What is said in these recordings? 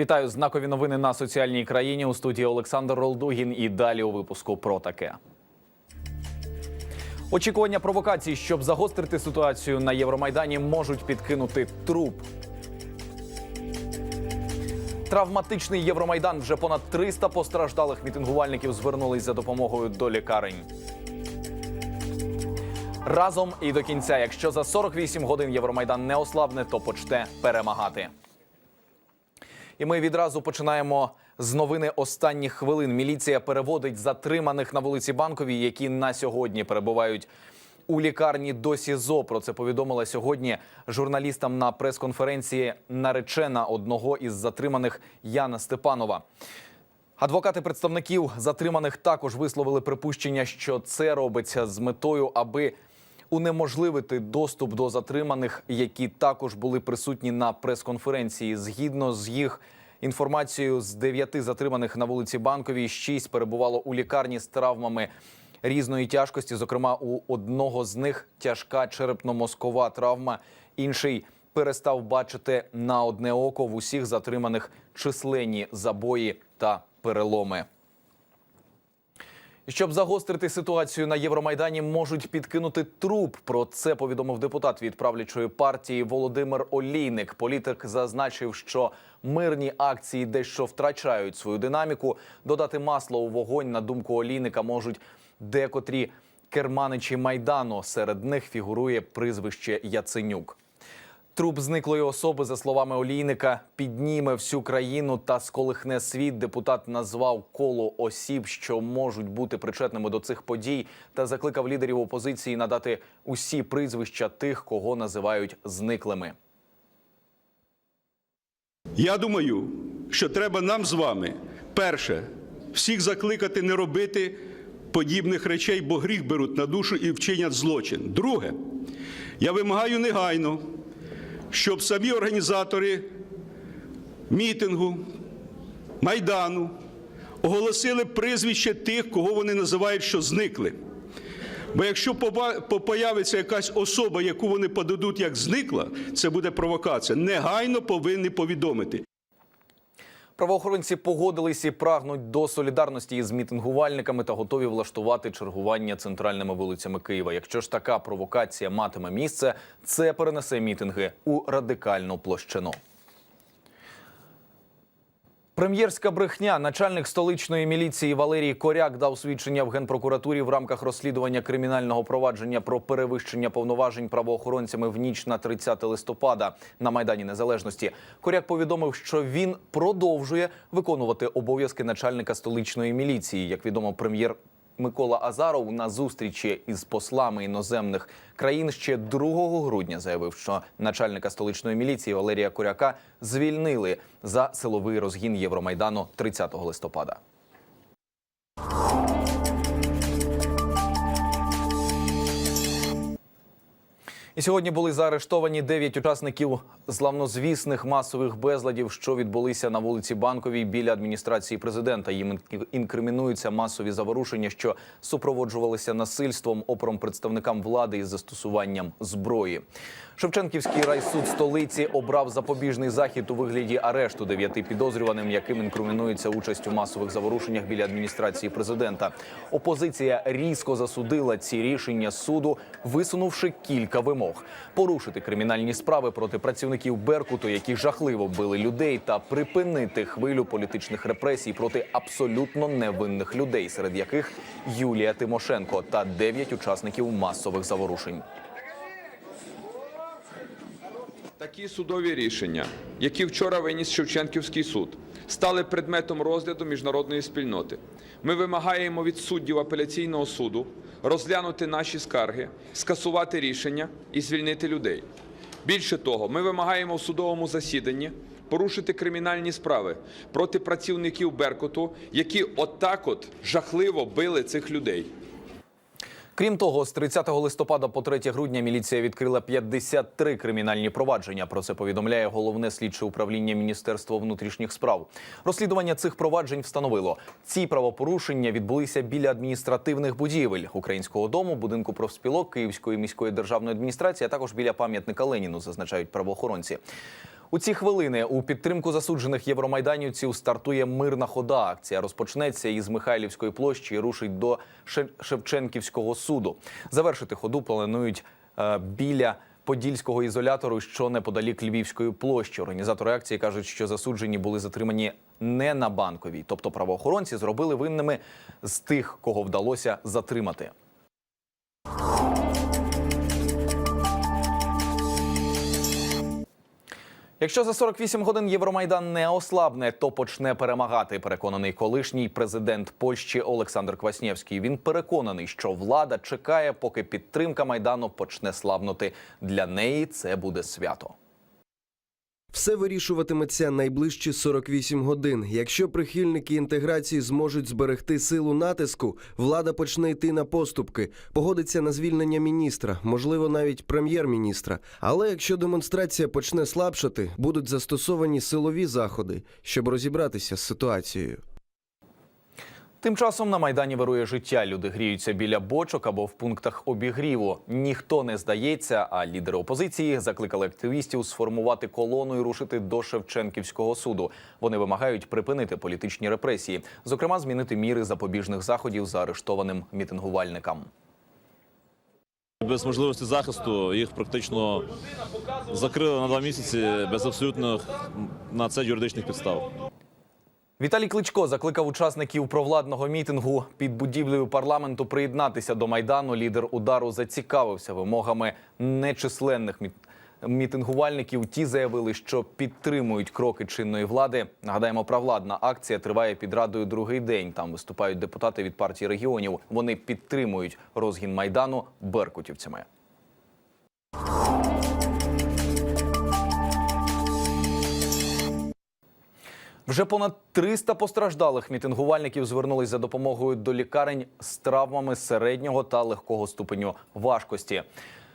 Вітаю знакові новини на соціальній країні у студії Олександр Ролдугін. І далі у випуску про таке. Очікування провокацій, щоб загострити ситуацію на Євромайдані, можуть підкинути труп. Травматичний Євромайдан вже понад 300 постраждалих мітингувальників звернулись за допомогою до лікарень. Разом і до кінця, якщо за 48 годин Євромайдан не ослабне, то почне перемагати. І ми відразу починаємо з новини останніх хвилин. Міліція переводить затриманих на вулиці Банковій, які на сьогодні перебувають у лікарні до СІЗО. Про це повідомила сьогодні журналістам на прес-конференції наречена одного із затриманих Яна Степанова. Адвокати представників затриманих також висловили припущення, що це робиться з метою, аби унеможливити доступ до затриманих, які також були присутні на прес-конференції. Згідно з їх інформацією, з дев'яти затриманих на вулиці Банковій шість перебувало у лікарні з травмами різної тяжкості. Зокрема, у одного з них тяжка черепно-мозкова травма, інший перестав бачити на одне око в усіх затриманих численні забої та переломи. Щоб загострити ситуацію на Євромайдані, можуть підкинути труп. Про це повідомив депутат від правлячої партії Володимир Олійник. Політик зазначив, що мирні акції дещо втрачають свою динаміку. Додати масло у вогонь, на думку Олійника, можуть декотрі керманичі майдану. Серед них фігурує прізвище Яценюк. Труп зниклої особи, за словами Олійника, підніме всю країну та сколихне світ. Депутат назвав коло осіб, що можуть бути причетними до цих подій, та закликав лідерів опозиції надати усі прізвища тих, кого називають зниклими. Я думаю, що треба нам з вами перше всіх закликати не робити подібних речей, бо гріх беруть на душу і вчинять злочин. Друге, я вимагаю негайно, щоб самі організатори мітингу, майдану оголосили прізвище тих, кого вони називають, що зникли. Бо якщо появиться якась особа, яку вони подадуть як зникла, це буде провокація. Негайно повинні повідомити. Правоохоронці погодились і прагнуть до солідарності із мітингувальниками та готові влаштувати чергування центральними вулицями Києва. Якщо ж така провокація матиме місце, це перенесе мітинги у радикальну площину. Прем'єрська брехня. Начальник столичної міліції Валерій Коряк дав свідчення в генпрокуратурі в рамках розслідування кримінального провадження про перевищення повноважень правоохоронцями в ніч на 30 листопада на майдані Незалежності. Коряк повідомив, що він продовжує виконувати обов'язки начальника столичної міліції. Як відомо, прем'єр Микола Азаров на зустрічі із послами іноземних країн ще 2 грудня заявив, що начальника столичної міліції Валерія Куряка звільнили за силовий розгін Євромайдану 30 листопада. І сьогодні були заарештовані дев'ять учасників зламнозвісних масових безладів, що відбулися на вулиці Банковій біля адміністрації президента. Їм інкримінуються масові заворушення, що супроводжувалися насильством, опором представникам влади із застосуванням зброї. Шевченківський райсуд столиці обрав запобіжний захід у вигляді арешту дев'яти підозрюваним, яким інкримінується участь у масових заворушеннях біля адміністрації президента. Опозиція різко засудила ці рішення суду, висунувши кілька вимог: порушити кримінальні справи проти працівників Беркуту, які жахливо били людей, та припинити хвилю політичних репресій проти абсолютно невинних людей, серед яких Юлія Тимошенко та дев'ять учасників масових заворушень. Такі судові рішення, які вчора виніс Шевченківський суд, стали предметом розгляду міжнародної спільноти. Ми вимагаємо від суддів апеляційного суду розглянути наші скарги, скасувати рішення і звільнити людей. Більше того, ми вимагаємо в судовому засіданні порушити кримінальні справи проти працівників Беркуту, які отак от жахливо били цих людей. Крім того, з 30 листопада по 3 грудня міліція відкрила 53 кримінальні провадження. Про це повідомляє головне слідче управління Міністерства внутрішніх справ. Розслідування цих проваджень встановило, ці правопорушення відбулися біля адміністративних будівель українського дому, будинку профспілок Київської міської державної адміністрації, а також біля пам'ятника Леніну, зазначають правоохоронці. У ці хвилини у підтримку засуджених євромайданівців стартує мирна хода. Акція розпочнеться із Михайлівської площі і рушить до Шевченківського суду. Завершити ходу планують е, біля подільського ізолятору, що неподалік Львівської площі. Організатори акції кажуть, що засуджені були затримані не на банковій, тобто правоохоронці зробили винними з тих, кого вдалося затримати. Якщо за 48 годин Євромайдан не ослабне, то почне перемагати. Переконаний колишній президент Польщі Олександр Кваснєвський. Він переконаний, що влада чекає, поки підтримка майдану почне слабнути. Для неї це буде свято. Все вирішуватиметься найближчі 48 годин. Якщо прихильники інтеграції зможуть зберегти силу натиску, влада почне йти на поступки, погодиться на звільнення міністра, можливо, навіть прем'єр-міністра. Але якщо демонстрація почне слабшати, будуть застосовані силові заходи, щоб розібратися з ситуацією. Тим часом на майдані вирує життя. Люди гріються біля бочок або в пунктах обігріву. Ніхто не здається. А лідери опозиції закликали активістів сформувати колону і рушити до Шевченківського суду. Вони вимагають припинити політичні репресії, зокрема, змінити міри запобіжних заходів заарештованим мітингувальникам. Без можливості захисту їх практично закрили на два місяці без абсолютних на це юридичних підстав. Віталій Кличко закликав учасників провладного мітингу під будівлею парламенту приєднатися до майдану. Лідер удару зацікавився вимогами нечисленних міт- мітингувальників. Ті заявили, що підтримують кроки чинної влади. Нагадаємо, провладна акція триває під радою другий день. Там виступають депутати від партії регіонів. Вони підтримують розгін майдану беркутівцями. Вже понад 300 постраждалих мітингувальників звернулись за допомогою до лікарень з травмами середнього та легкого ступеню важкості.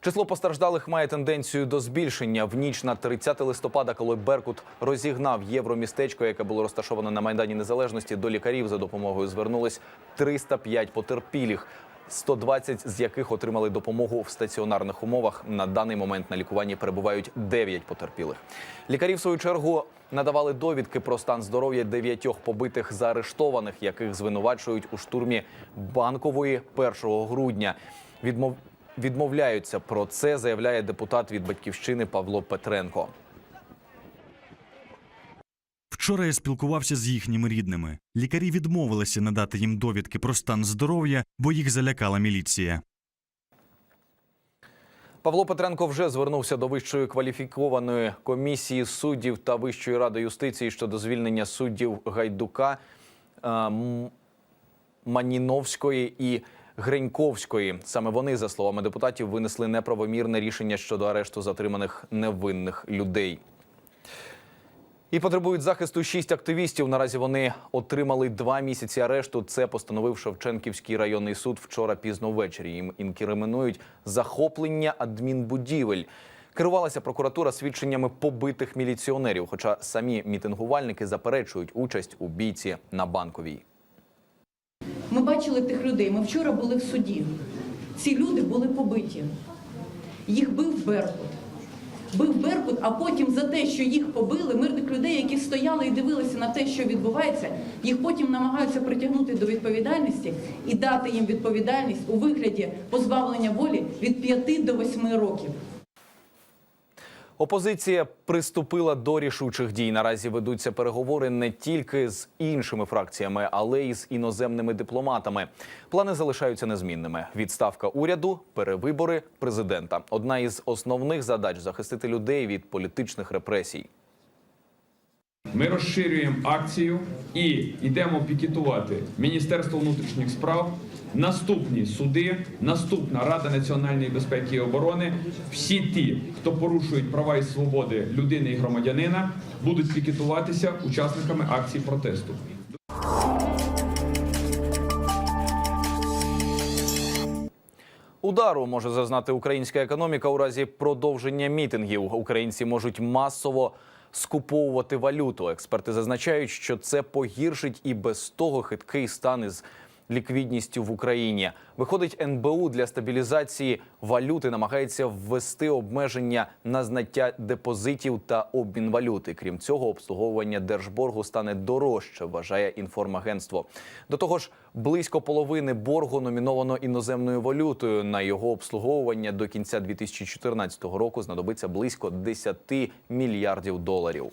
Число постраждалих має тенденцію до збільшення. В ніч на 30 листопада, коли Беркут розігнав євромістечко, яке було розташоване на майдані Незалежності, до лікарів за допомогою звернулись 305 потерпілих. 120 з яких отримали допомогу в стаціонарних умовах. На даний момент на лікуванні перебувають 9 потерпілих. Лікарі, в свою чергу, надавали довідки про стан здоров'я дев'ятьох побитих заарештованих, яких звинувачують у штурмі банкової 1 грудня. Відмов... Відмовляються про це, заявляє депутат від батьківщини Павло Петренко. Вчора я спілкувався з їхніми рідними. Лікарі відмовилися надати їм довідки про стан здоров'я, бо їх залякала міліція. Павло Петренко вже звернувся до вищої кваліфікованої комісії суддів та Вищої ради юстиції щодо звільнення суддів Гайдука, е, Маніновської і Греньковської. Саме вони, за словами депутатів, винесли неправомірне рішення щодо арешту затриманих невинних людей. І потребують захисту шість активістів. Наразі вони отримали два місяці арешту. Це постановив Шевченківський районний суд вчора пізно ввечері. Їм інкримінують захоплення адмінбудівель. Керувалася прокуратура свідченнями побитих міліціонерів, хоча самі мітингувальники заперечують участь у бійці на банковій. Ми бачили тих людей. Ми вчора були в суді. Ці люди були побиті. Їх бив Беркут. Бив Беркут, а потім за те, що їх побили, мирних людей, які стояли і дивилися на те, що відбувається, їх потім намагаються притягнути до відповідальності і дати їм відповідальність у вигляді позбавлення волі від 5 до 8 років. Опозиція приступила до рішучих дій. Наразі ведуться переговори не тільки з іншими фракціями, але й з іноземними дипломатами. Плани залишаються незмінними: відставка уряду, перевибори президента. Одна із основних задач захистити людей від політичних репресій. Ми розширюємо акцію і йдемо пікетувати Міністерство внутрішніх справ, наступні суди, наступна Рада національної безпеки і оборони. Всі ті, хто порушують права і свободи людини і громадянина, будуть пікетуватися учасниками акцій протесту. Удару може зазнати українська економіка у разі продовження мітингів. Українці можуть масово скуповувати валюту. Експерти зазначають, що це погіршить і без того хиткий стан із ліквідністю в Україні. Виходить, НБУ для стабілізації валюти намагається ввести обмеження на знаття депозитів та обмін валюти. Крім цього, обслуговування держборгу стане дорожче, вважає інформагентство. До того ж, близько половини боргу номіновано іноземною валютою. На його обслуговування до кінця 2014 року знадобиться близько 10 мільярдів доларів.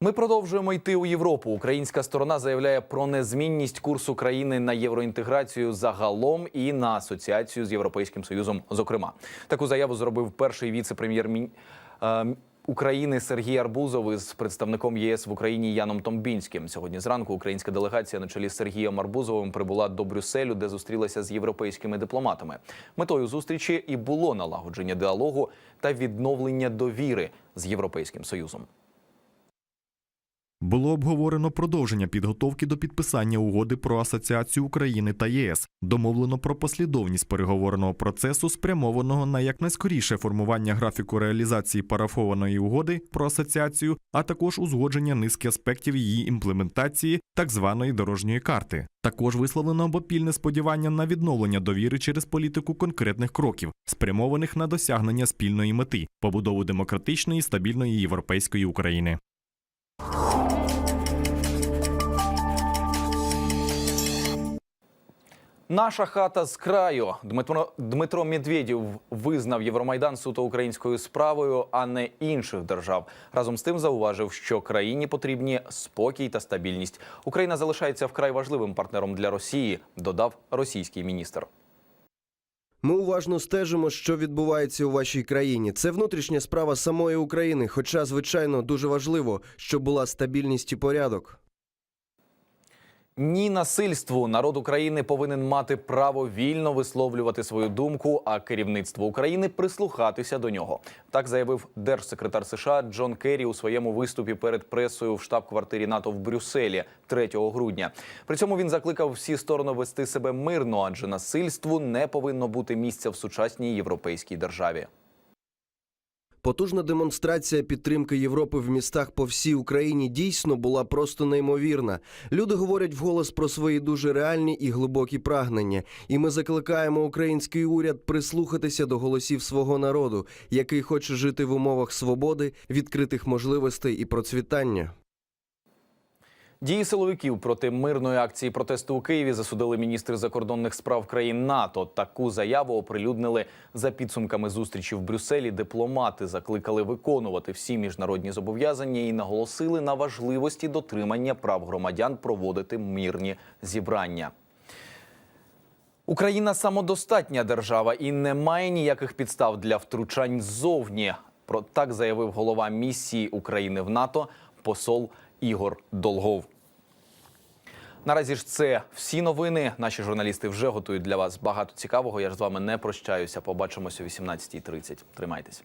Ми продовжуємо йти у Європу. Українська сторона заявляє про незмінність курсу країни на євроінтеграцію загалом і на асоціацію з Європейським Союзом. Зокрема, таку заяву зробив перший віце-прем'єр е, України Сергій Арбузов із представником ЄС в Україні Яном Томбінським. Сьогодні зранку українська делегація на чолі з Сергієм Арбузовим прибула до Брюсселю, де зустрілася з європейськими дипломатами. Метою зустрічі і було налагодження діалогу та відновлення довіри з європейським союзом. Було обговорено продовження підготовки до підписання угоди про асоціацію України та ЄС. Домовлено про послідовність переговорного процесу, спрямованого на якнайскоріше формування графіку реалізації парафованої угоди про асоціацію, а також узгодження низки аспектів її імплементації, так званої дорожньої карти. Також висловлено обопільне сподівання на відновлення довіри через політику конкретних кроків, спрямованих на досягнення спільної мети побудову демократичної стабільної європейської України. Наша хата з краю. Дмитро Дмитро Медведєв визнав Євромайдан суто українською справою, а не інших держав. Разом з тим зауважив, що країні потрібні спокій та стабільність. Україна залишається вкрай важливим партнером для Росії, додав російський міністр. Ми уважно стежимо, що відбувається у вашій країні. Це внутрішня справа самої України. Хоча, звичайно, дуже важливо, щоб була стабільність і порядок. Ні насильству народ України повинен мати право вільно висловлювати свою думку, а керівництво України прислухатися до нього. Так заявив держсекретар США Джон Керрі у своєму виступі перед пресою в штаб-квартирі НАТО в Брюсселі 3 грудня. При цьому він закликав всі сторони вести себе мирно, адже насильству не повинно бути місця в сучасній європейській державі. Потужна демонстрація підтримки Європи в містах по всій Україні дійсно була просто неймовірна. Люди говорять вголос про свої дуже реальні і глибокі прагнення. І ми закликаємо український уряд прислухатися до голосів свого народу, який хоче жити в умовах свободи, відкритих можливостей і процвітання. Дії силовиків проти мирної акції протесту у Києві засудили міністри закордонних справ країн НАТО. Таку заяву оприлюднили за підсумками зустрічі в Брюсселі. Дипломати закликали виконувати всі міжнародні зобов'язання і наголосили на важливості дотримання прав громадян проводити мирні зібрання. Україна самодостатня держава і не має ніяких підстав для втручань ззовні. Про так заявив голова місії України в НАТО посол Ігор Долгов. Наразі ж це всі новини. Наші журналісти вже готують для вас багато цікавого. Я ж з вами не прощаюся. Побачимося о 18.30. Тримайтесь.